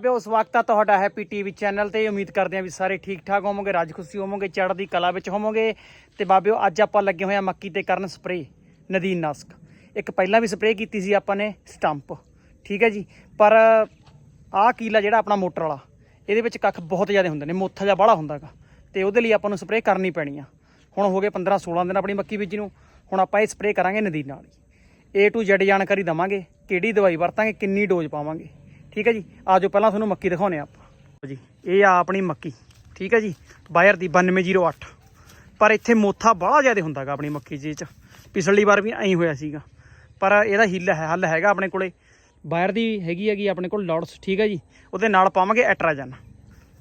ਪਿਓ ਸਵਾਗਤ ਹੈ ਤੁਹਾਡਾ ਹੈਪੀ ਟੀਵੀ ਚੈਨਲ ਤੇ। ਉਮੀਦ ਕਰਦੇ ਹਾਂ ਵੀ ਸਾਰੇ ਠੀਕ ਠਾਕ ਹੋਵੋਗੇ, ਰਾਜ ਖੁਸ਼ੀ ਹੋਵੋਗੇ, ਚੜ੍ਹਦੀ ਕਲਾ ਵਿੱਚ ਹੋਵੋਗੇ। ਤੇ ਬਾਬਿਓ, ਅੱਜ ਆਪਾਂ ਲੱਗੇ ਹੋਏ ਆ ਮੱਕੀ ਤੇ ਕਰਨ ਸਪਰੇ ਨਦੀਨ ਨਾਸਕ। ਇੱਕ ਪਹਿਲਾਂ ਵੀ ਸਪਰੇ ਕੀਤੀ ਸੀ ਆਪਾਂ ਨੇ, ਸਟੰਪ। ਠੀਕ ਹੈ ਜੀ? ਪਰ ਆਹ ਕੀਲਾ ਜਿਹੜਾ ਆਪਣਾ ਮੋਟਰ ਵਾਲਾ, ਇਹਦੇ ਵਿੱਚ ਕੱਖ ਬਹੁਤ ਜ਼ਿਆਦਾ ਹੁੰਦੇ ਨੇ, ਮੋਥਾ ਜਿਹਾ ਬਾਹਲਾ ਹੁੰਦਾਗਾ। ਤੇ ਉਹਦੇ ਲਈ ਆਪਾਂ ਨੂੰ ਸਪਰੇ ਕਰਨੀ ਪੈਣੀ ਆ। ਹੁਣ ਹੋ ਗਏ 15 16 ਦਿਨ ਆਪਣੀ ਮੱਕੀ ਬੀਜੀ ਨੂੰ। ਹੁਣ ਆਪਾਂ ਇਹ ਸਪਰੇ ਕਰਾਂਗੇ ਨਦੀਨ ਨਾਲ ਏ ਟੂ to ਜਾਣਕਾਰੀ ਦਵਾਂਗੇ, ਕਿਹੜੀ ਦਵਾਈ ਵਰਤਾਂਗੇ, ਕਿੰਨੀ ਡੋਜ਼ ਪਾਵਾਂਗੇ। ਠੀਕ ਹੈ ਜੀ? ਆਜੋ ਪਹਿਲਾਂ ਤੁਹਾਨੂੰ ਮੱਕੀ ਦਿਖਾਉਨੇ ਆ ਆਪਾਂ। ਜੀ, ਇਹ ਆ ਆਪਣੀ ਮੱਕੀ। ਠੀਕ ਹੈ ਜੀ? ਬਾਇਰ ਦੀ 9208 ਪਰ ਇੱਥੇ ਮੋਥਾ ਬੜਾ ਜ਼ਿਆਦਾ ਹੁੰਦਾਗਾ ਆਪਣੀ ਮੱਕੀ ਜੀ ਚ। ਪਿਛਲੀ ਵਾਰ ਵੀ ਐਂ ਹੋਇਆ ਸੀਗਾ। ਪਰ ਇਹਦਾ ਹਿੱਲ ਹੈ, ਹੱਲ ਹੈਗਾ ਆਪਣੇ ਕੋਲੇ। ਬਾਇਰ ਦੀ ਹੈਗੀ ਹੈਗੀ ਆਪਣੇ ਕੋਲ ਲੌਡਸ ਠੀਕ ਹੈ ਜੀ? ਉਹਦੇ ਨਾਲ ਪਾਵਾਂਗੇ ਐਟਰਾਜਨ।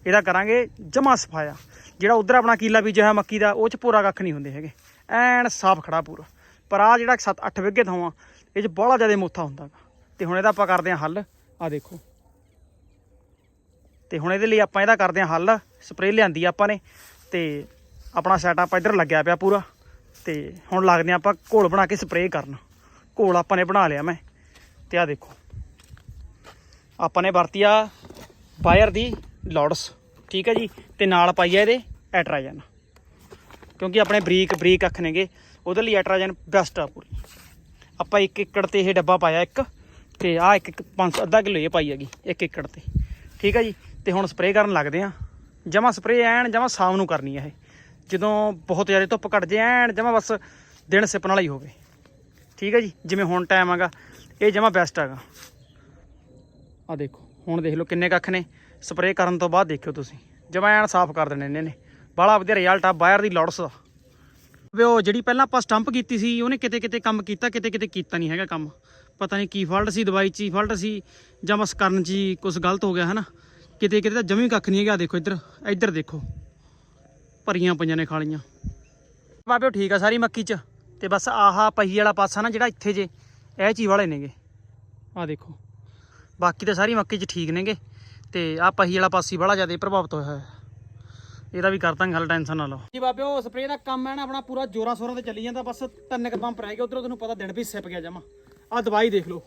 ਇਹਦਾ ਕਰਾਂਗੇ ਜਮਾ ਸਫਾਇਆ। ਜਿਹੜਾ ਉਧਰ ਆਪਣਾ ਕੀਲਾ ਬੀਜਿਆ ਹੋਇਆ ਮੱਕੀ ਦਾ, ਉਹ ਚ ਪੂਰਾ ਕੱਖ ਨਹੀਂ ਹੁੰਦੇ ਹੈਗੇ। ਐਨ ਸਾਫ਼ ਖੜਾ ਪੂਰਾ। ਪਰ ਆ ਜਿਹੜਾ 7-8 ਵਿਗੇ ਥਾਵਾਂ, ਇਹ ਚ ਬੜਾ ਜ਼ਿਆਦਾ ਮੋਥਾ ਹੁੰਦਾਗਾ। ਤੇ ਹੁਣ ਇਹਦਾ ਆਪਾਂ ਕਰਦੇ ਹਾਂ ਹੱਲ। ਆ ਦੇਖੋ। ਤੇ ਹੁਣ ਇਹਦੇ ਲਈ ਆਪਾਂ ਇਹਦਾ ਕਰਦੇ ਹਾਂ ਹੱਲ। ਸਪਰੇਅ ਲਿਆਂਦੀ ਆਪਾਂ ਨੇ ਤੇ ਆਪਣਾ ਸੈਟਅਪ ਇੱਧਰ ਲੱਗਿਆ ਪਿਆ ਪੂਰਾ। ਤੇ ਹੁਣ ਲੱਗਦੇ ਹਾਂ ਆਪਾਂ ਘੋਲ ਬਣਾ ਕੇ ਸਪਰੇਅ ਕਰਨ। ਘੋਲ ਆਪਾਂ ਨੇ ਬਣਾ ਲਿਆ ਮੈਂ। ਤੇ ਆ ਦੇਖੋ। ਆਪਾਂ ਨੇ ਵਰਤੀ ਆ ਬਾਇਰ ਦੀ ਲੌਡਸ ਠੀਕ ਹੈ ਜੀ? ਤੇ ਨਾਲ ਪਾਈ ਆ ਇਹਦੇ ਐਟਰਾਜਨ ਕਿਉਂਕਿ ਆਪਣੇ ਬਰੀਕ ਬਰੀਕ ਅੱਖ ਨੇਗੇ। ਉਹਦੇ ਲਈ ਐਟਰਾਜਨ ਬੈਸਟ ਆ ਪੂਰੀ। ਆਪਾਂ 1 ਏਕੜ ਤੇ ਇਹ ਡੱਬਾ ਪਾਇਆ ਇੱਕ। ਤੇ ਆ ਇੱਕ ਇੱਕ ਪੰਜ ਅੱਧਾ ਕਿਲੋ ਇਹ ਪਾਈ ਹੈਗੀ 1 ਏਕੜ ਤੇ। ਠੀਕ ਹੈ ਜੀ? ਤੇ ਹੁਣ ਸਪਰੇਅ ਕਰਨ ਲੱਗਦੇ ਆ। ਜਮਾ ਸਪਰੇਅ ਐਨ, ਜਮਾ ਸ਼ਾਮ ਨੂੰ ਕਰਨੀ ਹੈ ਇਹ। ਜਦੋਂ ਬਹੁਤ ਜ਼ਿਆਦਾ ਧੁੱਪ ਘਟ ਜੇ ਐਨ, ਜਮਾ ਬਸ ਦਿਨ ਸਿਪਣ ਵਾਲਾ ਹੀ ਹੋਵੇ। ਠੀਕ ਹੈ ਜੀ? ਜਿਵੇਂ ਹੁਣ ਟਾਈਮ ਹੈਗਾ, ਇਹ ਜਮਾ ਬੈਸਟ ਹੈਗਾ। ਆ ਦੇਖੋ, ਹੁਣ ਦੇਖ ਲਓ ਕਿੰਨੇ ਕੱਖ ਨੇ। ਸਪਰੇਅ ਕਰਨ ਤੋਂ ਬਾਅਦ ਦੇਖਿਓ ਤੁਸੀਂ। ਜਮਾ ਐਨ ਸਾਫ਼ ਕਰ ਦੇਣੇ ਇਹਨੇ। ਨੇ ਬਾਹਲਾ ਵਧੀਆ ਰਿਜ਼ਲਟ ਆ, ਬਾਹਰ ਦੀ ਲੋਡਸ ਦਾ ਵੀ ਉਹ ਜਿਹੜੀ ਪਹਿਲਾਂ ਆਪਾਂ ਸਟੰਪ ਕੀਤੀ ਸੀ, ਉਹਨੇ ਕਿਤੇ ਕਿਤੇ ਕੰਮ ਕੀਤਾ ਕਿਤੇ ਕਿਤੇ ਕੀਤਾ ਨਹੀਂ ਹੈਗਾ ਕੰਮ। ਪਤਾ ਨਹੀਂ ਕੀ ਫਾਲਟ ਸੀ, ਦਵਾਈ 'ਚ ਹੀ ਫਾਲਟ ਸੀ ਜਾਂ ਬਸ ਕਰਨ 'ਚ ਹੀ ਕੁਝ ਗਲਤ ਹੋ ਗਿਆ, ਹਨਾ? ਕਿਤੇ ਕਿਤੇ ਤਾਂ ਜਮੀ ਕੱਖ ਨਹੀਂ ਹੈਗਾ, ਦੇਖੋ ਇੱਧਰ ਇੱਧਰ ਦੇਖੋ। ਭਰੀਆਂ ਪਈਆਂ ਨੇ ਖਾਲੀਆਂ। ਬਾਬਿਓ ਠੀਕ ਆ ਸਾਰੀ ਮੱਕੀ 'ਚ। ਤੇ ਬਸ ਆਹਾ ਪਹੀ ਵਾਲਾ ਪਾਸਾ ਨਾ ਜਿਹੜਾ ਇੱਥੇ ਜੇ, ਇਹ ਚੀ ਵਾਲੇ ਨੇਗੇ। ਆਹ ਦੇਖੋ। ਬਾਕੀ ਤਾਂ ਸਾਰੀ ਮੱਕੀ 'ਚ ਠੀਕ ਨੇਗੇ। ਤੇ ਆਹ ਪਹੀ ਵਾਲਾ ਪਾਸੀ ਬੜਾ ਜ਼ਿਆਦਾ ਪ੍ਰਭਾਵਿਤ ਹੋਇਆ ਹੋਇਆ। ਇਹਦਾ ਵੀ ਕਰ ਗੱਲ ਹਲ, ਟੈਨਸ਼ਨ ਨਾ ਲਓ। ਜੀ ਉਹ ਸਪਰੇਅ ਦਾ ਕੰਮ ਹੈ ਨਾ, ਆਪਣਾ ਪੂਰਾ ਜੋਰਾਂ ਸੋਰਾਂ ਤੇ ਚੱਲੀ ਜਾਂਦਾ। ਬਸ ਤਿੰਨ ਕ ਪੰਪ ਰਹਿ ਗਏ, ਉਧਰੋਂ ਤੁਹਾਨੂੰ ਪਤਾ ਦਿਨ ਵੀ ਸਿਪ ਗਿਆ ਜਮਾ। ਆਹ ਦਵਾਈ ਦੇਖ ਲਓ।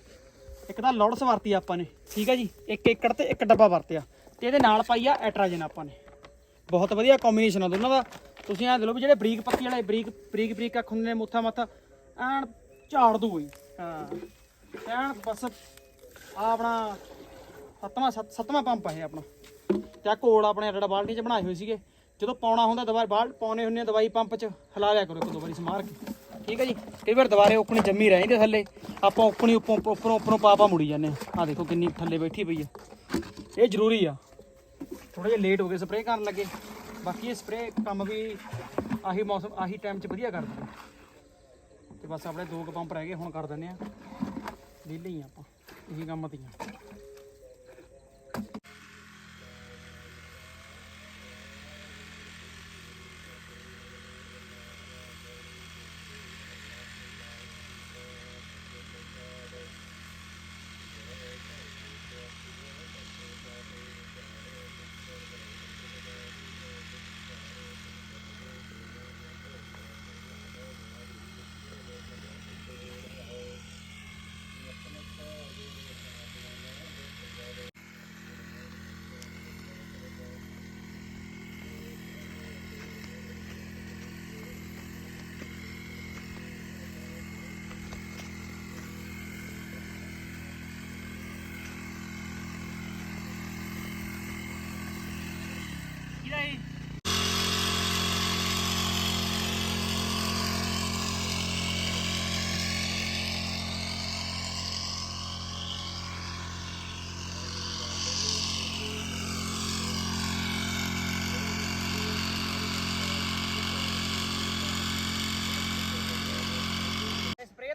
ਇੱਕ ਤਾਂ ਲੋੜਸ ਵਰਤੀ ਆਪਾਂ ਨੇ, ਠੀਕ ਹੈ ਜੀ? ਇੱਕ ਏਕੜ ਤੇ ਇੱਕ ਡੱਬਾ ਵਰਤਿਆ। ਤੇ ਇਹਦੇ ਨਾਲ ਪਾਈ ਆ ਐਟਰਾਜਨ ਆਪਾਂ ਨੇ। ਬਹੁਤ ਵਧੀਆ ਕੰਬੀਨੇਸ਼ਨ ਆ ਦੋਨਾਂ ਦਾ। ਤੁਸੀਂ ਐਂ ਦੇ ਲਓ ਵੀ ਜਿਹੜੇ ਬਰੀਕ ਪੱਤੀ ਵਾਲੇ, ਬਰੀਕ ਬਰੀਕ ਬਰੀਕ ਅੱਖ ਹੁੰਦੇ ਨੇ ਮੁੱਥਾ ਮੱਥਾ, ਐਨ ਝਾੜ ਦੂ ਬਈ। ਹਾਂ। ਐਨ ਬਸ ਆ ਆਪਣਾ ਸੱਤਵਾਂ, ਸੱਤ- ਸੱਤਵਾਂ ਪੰਪ ਆ ਇਹ ਆਪਣਾ। ਤੇ ਆ ਕੋਲ ਆਪਣੇ ਰੜਾ ਬਾਲਟੀ ਚ ਬਣਾਏ ਹੋਏ ਸੀਗੇ। ਜਦੋਂ ਪਾਉਣਾ ਹੁੰਦਾ ਦਵਾਈ ਬਾਲ, ਪਾਉਣੇ ਹੁੰਦੇ ਆ ਦਵਾਈ ਪੰਪ ਚ, ਹਿਲਾ ਲਿਆ ਕਰੋ ਇੱਕ ਦੋ ਵਾਰੀ ਸਮਾਰ ਕੇ। ਠੀਕ ਹੈ ਜੀ? ਕਈ ਵਾਰ ਦੁਬਾਰੇ ਉਕਣੀ ਜੰਮੀ ਰਹਿੰਦੇ ਥੱਲੇ। ਆਪਾਂ ਉਕਣੀ ਉੱਪਰੋਂ ਉੱਪਰੋਂ ਉੱਪਰੋਂ ਪਾ ਪਾ ਮੁੜੀ ਜਾਂਦੇ ਆ ਆਹ ਦੇਖੋ ਕਿੰਨੀ ਥੱਲੇ ਬੈਠੀ ਪਈ ਆ ਇਹ ਜ਼ਰੂਰੀ ਆ। ਥੋੜਾ ਜਿਹਾ ਲੇਟ ਹੋ ਗਏ ਸਪਰੇਅ ਕਰਨ ਲੱਗੇ। ਬਾਕੀ ਇਹ ਸਪਰੇਅ ਕੰਮ ਵੀ ਆਹੀ ਮੌਸਮ ਆਹੀ ਟਾਈਮ 'ਚ ਵਧੀਆ ਕਰਦਾ ਤੇ ਬਸ ਆਪਣੇ ਦੋ ਕੁ ਪੰਪ ਰਹਿ ਗਏ, ਹੁਣ ਕਰ ਦਿੰਦੇ ਆ ਵਿਹਲੇ ਹੀ ਆਪਾਂ। ਇਹੀ ਕੰਮ ਤੀਆਂ।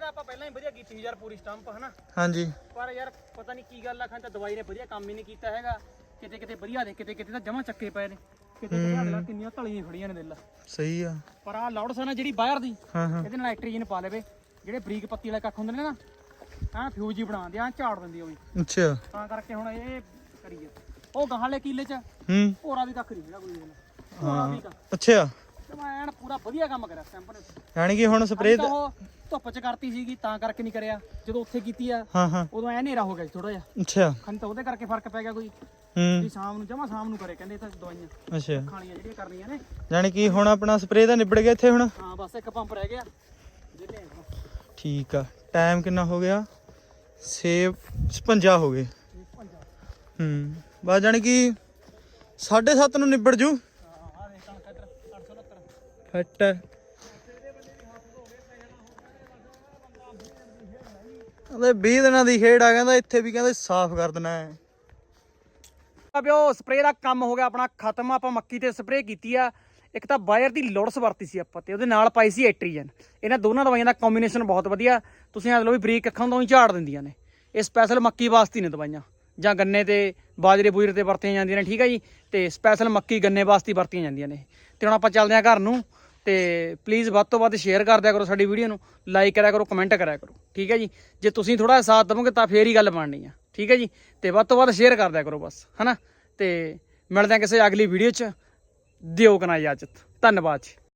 ਆਪਾਂ ਪਹਿਲਾਂ ਹੀ ਵਧੀਆ ਕੀਤੀ ਸੀ ਯਾਰ ਪੂਰੀ ਸਟੰਪ ਹਨਾ? ਹਾਂਜੀ। ਪਰ ਯਾਰ ਪਤਾ ਨਹੀਂ ਕੀ ਗੱਲ ਆ ਖਾਂ ਤਾਂ ਦਵਾਈ ਨੇ ਵਧੀਆ ਕੰਮ ਹੀ ਨਹੀਂ ਕੀਤਾ ਹੈਗਾ। ਕਿਤੇ ਕਿਤੇ ਵਧੀਆ ਦੇ ਕਿਤੇ ਕਿਤੇ ਤਾਂ ਜਮਾਂ ਚੱਕੇ ਪਏ ਨੇ। ਕਿਤੇ ਕਿਤੇ ਅਗਲਾ ਕਿੰਨੀਆਂ ਧਲੀਆਂ ਖੜੀਆਂ ਨੇ ਦਿਲ ਸਹੀ ਆ। ਪਰ ਆ ਲਾਉਡ ਸਾਨਾ ਜਿਹੜੀ ਬਾਹਰ ਦੀ ਹਾਂ ਹਾਂ। ਇਹਦੇ ਨਾਲ ਨਾਈਟ੍ਰੋਜਨ ਪਾ ਲਵੇ। ਜਿਹੜੇ ਬਰੀਕ ਪੱਤੀ ਵਾਲੇ ਕੱਖ ਹੁੰਦੇ ਨੇ ਨਾ ਆ ਫਿਊਜ਼ ਹੀ ਬਣਾਉਂਦੇ ਆ ਝਾੜ ਦਿੰਦੀ ਉਹ ਵੀ। ਅੱਛਾ। ਤਾਂ ਕਰਕੇ ਹੁਣ ਇਹ ਕਰੀਏ ਉਹ ਗਾਹਾਂ ਵਾਲੇ ਕੀਲੇ ਚ ਹੂੰ। ਹੋਰਾ ਵੀ ਕੱਖ ਨਹੀਂ ਹੈਗਾ ਕੋਈ ਕੱਖ। ਅੱਛਾ। ਤੇ ਮੈਂ ਐਨ ਪੂਰਾ ਵਧੀਆ ਕੰਮ ਕਰਿਆ ਸਟੈਂਪ ਨੇ। ਯਾਨੀ ਕਿ ਹੁਣ ਸਪਰੇਅ ਤਾਂ ਉਹ ਧੁੱਪ ਚ ਕਰਤੀ ਸੀਗੀ ਤਾਂ ਕਰਕੇ ਨਹੀਂ ਕਰਿਆ। ਜਦੋਂ ਉੱਥੇ ਕੀਤੀ ਆ ਹਾਂ ਹਾਂ। ਉਦੋਂ ਐ ਹਨੇਰਾ ਹੋ ਗਿਆ ਸੀ ਥੋੜਾ ਜਿਹਾ। ਅੱਛਾ। ਖੰਨ ਤਾਂ ਉਹਦੇ ਕਰਕੇ ਫ਼ਰਕ ਪੈ ਗਿਆ ਕੋਈ। ਵੀ ਹੂੰ ਸ਼ਾਮ ਨੂੰ ਜਮਾ ਸ਼ਾਮ ਨੂੰ ਕਰੇ ਕਹਿੰਦੇ ਇਹ ਤਾਂ ਦਵਾਈਆਂ। ਅੱਛਾ। ਖਾਣੀਆਂ ਜਿਹੜੀਆਂ ਕਰਨੀਆਂ ਨੇ। ਜਾਣੀ ਕਿ ਹੁਣ ਆਪਣਾ ਸਪਰੇਅ ਦਾ ਨਿਬੜ ਗਿਆ ਇੱਥੇ ਹੁਣ? ਹਾਂ ਬਸ ਇੱਕ ਪੰਪ ਰਹਿ ਗਿਆ। ਠੀਕ ਆ। ਟਾਈਮ ਕਿੰਨਾ ਹੋ ਗਿਆ? 6 56 ਹੋ ਗਏ। ਹੂੰ। ਬਸ ਜਾਣੀ ਕਿ 7:30 ਨੂੰ ਨਿਬੜ ਜੂ। ਹਾਂ ਆ 869 ਫੱਟ ਕਹਿੰਦੇ 20 ਦਿਨਾਂ ਦੀ ਖੇਡ ਆ, ਕਹਿੰਦਾ ਇੱਥੇ ਵੀ ਕਹਿੰਦੇ ਸਾਫ਼ ਕਰ ਦੇਣਾ ਹੈ। ਅਬਿਓ ਸਪਰੇਅ ਦਾ ਕੰਮ ਹੋ ਗਿਆ ਆਪਣਾ, ਖਤਮ ਆਪਾਂ ਮੱਕੀ ਤੇ ਸਪਰੇਅ ਕੀਤੀ ਆ। ਇੱਕ ਤਾਂ ਬਾਇਰ ਦੀ ਲੋੜਸ ਵਰਤੀ ਸੀ ਆਪਾਂ ਤੇ, ਉਹਦੇ ਨਾਲ ਪਾਈ ਸੀ ਐਟਰੀਜਨ। ਇਹਨਾਂ ਦੋਨਾਂ ਦਵਾਈਆਂ ਦਾ ਕੰਬੀਨੇਸ਼ਨ ਬਹੁਤ ਵਧੀਆ। ਤੁਸੀਂ ਆ ਲਓ ਵੀ ਬਰੀਕ ਅੱਖਾਂ ਤੋਂ ਹੀ ਝਾੜ ਦਿੰਦੀਆਂ ਨੇ। ਇਹ ਸਪੈਸ਼ਲ ਮੱਕੀ ਵਾਸਤੇ ਨੇ ਦਵਾਈਆਂ। ਜਾਂ ਗੰਨੇ ਤੇ, ਬਾਜਰੇ ਬੂਜਰੇ ਤੇ ਵਰਤੀਆਂ ਜਾਂਦੀਆਂ ਨੇ, ਠੀਕ ਆ ਜੀ? ਤੇ ਸਪੈਸ਼ਲ ਮੱਕੀ ਗੰਨੇ ਵਾਸਤੇ ਵਰਤੀਆਂ ਜਾਂਦੀਆਂ ਨੇ। ਤੇ ਹੁਣ ਆਪਾਂ ਚੱਲਦੇ ਹਾਂ ਘਰ ਨੂੰ। ਤੇ ਪਲੀਜ਼ ਵੱਧ ਤੋਂ ਵੱਧ ਸ਼ੇਅਰ ਕਰ ਦਿਆ ਕਰੋ ਸਾਡੀ ਵੀਡੀਓ ਨੂੰ ਲਾਈਕ ਕਰਿਆ ਕਰੋ ਕਮੈਂਟ ਕਰਿਆ ਕਰੋ, ਠੀਕ ਹੈ ਜੀ? ਜੇ ਤੁਸੀਂ ਥੋੜਾ ਸਾਥ ਦੇਵੋਗੇ ਤਾਂ ਫੇਰ ਹੀ ਗੱਲ ਬਣਨੀ ਆ, ਠੀਕ ਹੈ ਜੀ? ਤੇ ਵੱਧ ਤੋਂ ਵੱਧ ਸ਼ੇਅਰ ਕਰ ਦਿਆ ਕਰੋ ਬਸ, ਹਨਾ? ਤੇ ਮਿਲਦੇ ਹਾਂ ਕਿਸੇ ਅਗਲੀ ਵੀਡੀਓ 'ਚ, ਦਿਓ ਕਨਾ ਇਜਾਜ਼ਤ ਧੰਨਵਾਦ ਜੀ।